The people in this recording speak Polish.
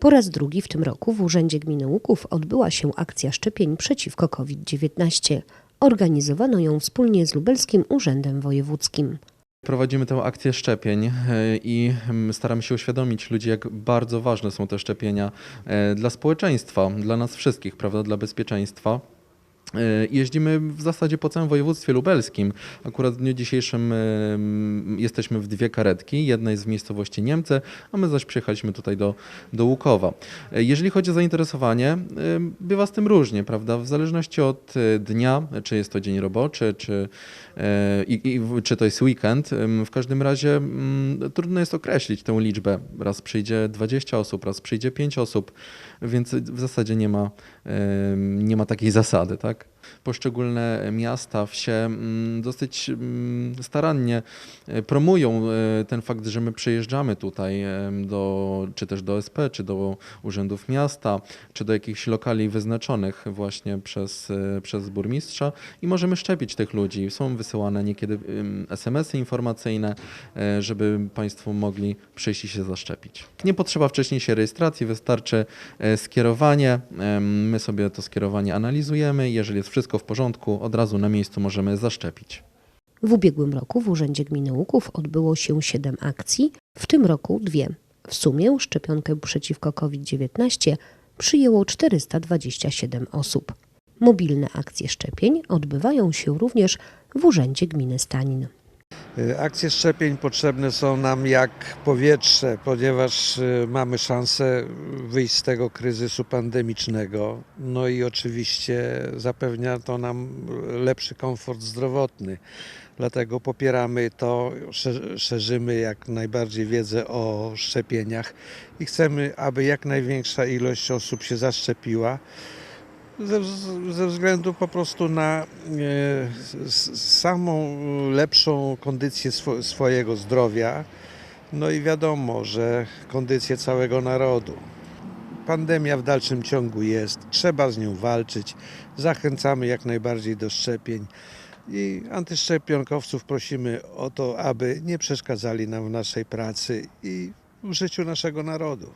Po raz drugi w tym roku w Urzędzie Gminy Łuków odbyła się akcja szczepień przeciwko COVID-19. Organizowano ją wspólnie z Lubelskim Urzędem Wojewódzkim. Prowadzimy tę akcję szczepień e, i mm, staramy się uświadomić ludzi, jak bardzo ważne są te szczepienia e, dla społeczeństwa, dla nas wszystkich, prawda, dla bezpieczeństwa. E, Jeździmy w zasadzie po całym województwie lubelskim. Akurat w dniu dzisiejszym jesteśmy w dwie karetki. Jedna jest w miejscowości Niemce, a my zaś przyjechaliśmy tutaj do, do Łukowa. E, Jeżeli chodzi o zainteresowanie, bywa z tym różnie, prawda? W zależności od e, dnia, czy jest to dzień roboczy, czy, i, i, czy to jest weekend. W każdym razie mm, trudno jest określić tę liczbę. Raz przyjdzie 20 osób, raz przyjdzie 5 osób, więc w zasadzie nie ma, nie ma takiej zasady, tak? like Poszczególne miasta, wsie mm, dosyć mm, starannie e, promują e, ten fakt, że my przyjeżdżamy tutaj em, do, czy też do SP, czy do urzędów miasta, czy do jakichś lokali wyznaczonych właśnie przez, e, przez burmistrza i możemy szczepić tych ludzi. Są wysyłane niekiedy SMS-y informacyjne, e, żeby Państwo mogli przyjść i się zaszczepić. Nie potrzeba wcześniejszej rejestracji, wystarczy e, skierowanie. My sobie to skierowanie analizujemy. Jeżeli jest wszystko w porządku, od razu na miejscu możemy zaszczepić. W ubiegłym roku w Urzędzie Gminy Łuków odbyło się 7 akcji, w tym roku dwie. W sumie szczepionkę przeciwko COVID-19 przyjęło 427 osób. Mobilne akcje szczepień odbywają się również w Urzędzie Gminy Stanin. Y, Akcje szczepień potrzebne są nam jak powietrze, ponieważ y, mamy szansę wyjść z tego kryzysu pandemicznego. No i oczywiście zapewnia to nam lepszy komfort zdrowotny. Dlatego popieramy to, sze- szerzymy jak najbardziej wiedzę o szczepieniach i chcemy, aby jak największa ilość osób się zaszczepiła ze, ze względu po prostu na e, samą lepszą kondycję swo, swojego zdrowia. No i wiadomo, że kondycję całego narodu. Pandemia w dalszym ciągu jest, trzeba z nią walczyć. Zachęcamy jak najbardziej do szczepień i antyszczepionkowców prosimy o to, aby nie przeszkadzali nam w naszej pracy i w życiu naszego narodu.